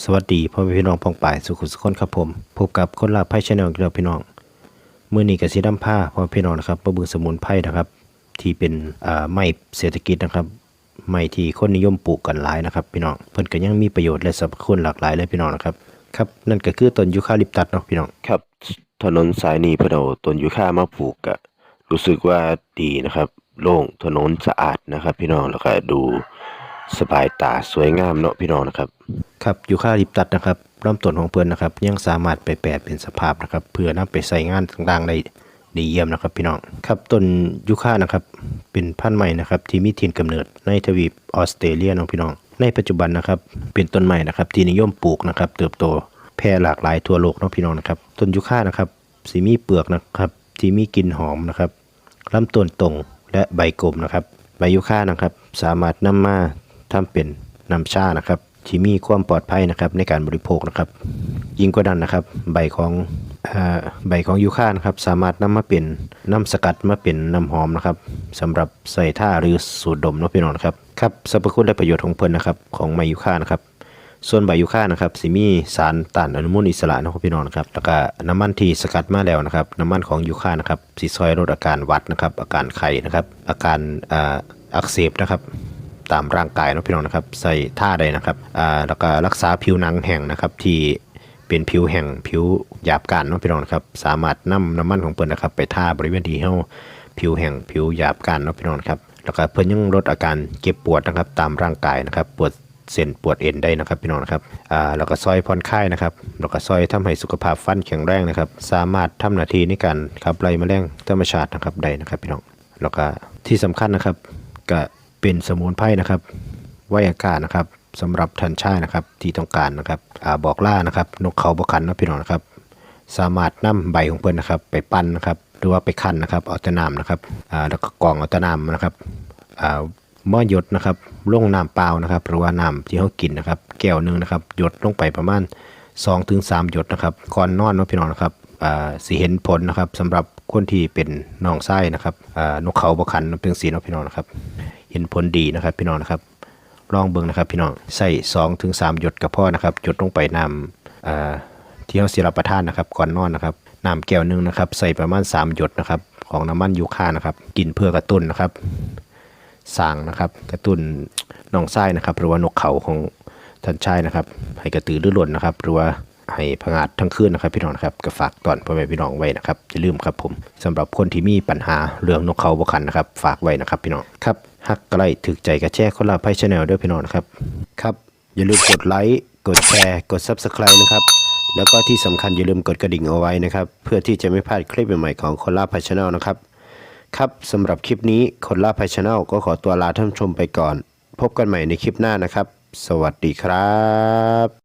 สวัสดีพ่อแม่พี่น้องพองป่ายสุขุสุขคนครับผมพบกับคนลาไพ่ชาแนลครับพี่น้องมือนี้กับสีดำผ้าพ่อพี่น้องนะครับประบือสมุนไพรนะครับ ที่เป็นไม้เศรษฐกิจนะครับไม้ที่คนนิยมปลูกกันหลายนะครับ พี่น้องเพิ่นก็ยังมีประโยชน์และสรรพคุณหลากหลายเลยพี่น้องนะครับครับนั่นก็คือต้นยูคาลิปตัสเนาะพี่น้องครับ ถนนสายนี้พนเอาต้นยูคามาปลูกก็รู้สึกว่าดีนะครับ โล่งถนนสะอาดนะครับ พี่น้องแล้วก็ดู สบายตาสวยงามเนาะพี่น้องนะครับ ครับยูคาลิปตัสนะครับลำต้นของเพื่อนนะครับ ยังสามารถไปแปรเป็นสภาพนะครับเพื่อนำไปใส่งานต่างๆได้ดีเยี่ยมนะครับพี่น้องครับต้นยูคานะครับเป็นพันธุ์ใหม่นะครับที่มีถิ่นกำเนิดในทวีปออสเตรเลียเนาะพี่น้อง ในปัจจุบันนะครับเป็นต้นใหม่นะครับที่นิยมปลูกนะครับเติบโตแพร่หลากหลายทั่วโลกเนาะพี่น้องนะครับต้นยูคานะครับสีมีเปลือกนะครับที่มีกลิ่นหอมนะครับลำต้นตรงและใบกลมนะครับใบยูคานะครับสามารถนำมา ทำเป็นน้ำชานะครับที่มีความปลอดภัยนะครับในการบริโภคนะครับ ยิ่งกว่านั้นนะครับ ใบของใบของยูคานะครับสามารถนำมาเป็นน้ำสกัดมาเป็นน้ำหอมนะครับสำหรับใส่ท่าหรือสูดดมนะพี่น้องครับครับสรรพคุณและประโยชน์ของเพิ่นนะครับ ของใบยูคานะครับ ส่วนใบยูคานะครับสิมีสารต้านอนุมูลอิสระนะครับพี่น้องนะครับแล้วก็น้ำมันที่สกัดมาแล้วนะครับ น้ำมันของยูคานะครับสิซอยลดอาการวัดนะครับ อาการไข้นะครับ อาการอักเสบนะครับ ตามร่างกายนะพี่น้องนะครับ ใส่ท่าได้นะครับอ่าแล้วก็รักษาผิวหนังแห้งนะครับที่เป็นผิวแห้งผิวหยาบกร้านนะพี่น้องนะครับ สามารถนำน้ำมันของเพิ่นนะครับไปท่าบริเวณที่เฮาผิวแห้งผิวหยาบกร้านนะพี่น้องครับแล้วก็เพิ่นยังลดอาการเจ็บปวดนะครับตามร่างกายนะครับปวดเส้นปวดเอ็นได้นะครับพี่น้องนะครับอ่าแล้วก็ซอยผ่อนคลายนะครับแล้วก็ซอยทำให้สุขภาพฟันแข็งแรงนะครับ สามารถทำหน้าที่ในการขับไล่แมลงธรรมชาตินะครับได้นะครับพี่น้อง แล้วก็ที่สำคัญนะครับก็ เป็นสมุนไพรนะครับ ไวอากาศนะครับสำหรับท่านชายนะครับที่ต้องการนะครับอบอกล่านะครับ นกเขาบกันนะพี่น้องนะครับ สามารถนำใบของเพื่อนนะครับ ไปปั้นนะครับหรือว่าไปคั้นนะครับเอาต่น้ำนะครับแล้วก็กรองเอาต่น้ำนะครับอ่าหม้อหยดนะครับลงน้ำเปล่านะครับหรือว่าน้ำที่เขากินนะครับ แก้วหนึ่งนะครับ หยดลงไปประมาณ2-3ถึงหยดนะครับก่อนนอนนะพี่น้องนะครับอ่าสิเห็นผลนะครับสำหรับคนที่เป็นน้องไส้นะครับอ่านกเขาบคันเป็นสีนาะพี่น้องนะครับ เห็นผลดีนะครับพี่น้องนะครับลองเบิ่งนะครับพี่น้องใส่2ถึง3หยดกับพ่อนะครับหยดลงไปน้ำอ่าที่เราสิรับประทานนะครับก่อนนอนนะครับน้ำแก้วหนึงนะครับ ใส่ประมาณ 3 หยดนะครับ ของน้ำมันยูคานะครับ กินเพื่อกระตุ้นนะครับสร้างนะครับ กระตุ้นน้องไส้นะครับ หรือว่านกเขาของท่านชายนะครับ ให้กระตือรือร้นนะครับ หรือว่า ให้พงาดทั้งคืนนะครับพี่น้องครับก็ฝากตอนพ่อแม่พี่น้องไว้นะครับอย่าลืมครับผมสำหรับคนที่มีปัญหาเรื่องนกเขาบคันนะครับ ฝากไว้นะครับ พี่น้องครับฮักกระไรถึกใจกระแชร์คนละไพ่ชาแนลด้วยพี่น้องครับครับอย่าลืมกดไลค์กดแชร์กด Subscribe นะครับแล้วก็ที่สำคัญอย่าลืมกดกระดิ่งเอาไว้นะครับ เพื่อที่จะไม่พลาดคลิปใหม่ๆของคนล่าไพ่ชาแนลนะครับ ครับสำหรับคลิปนี้คนล่าไพ่ชาแนลก็ขอตัวลาท่านชมไปก่อน พบกันใหม่ในคลิปหน้านะครับ สวัสดีครับ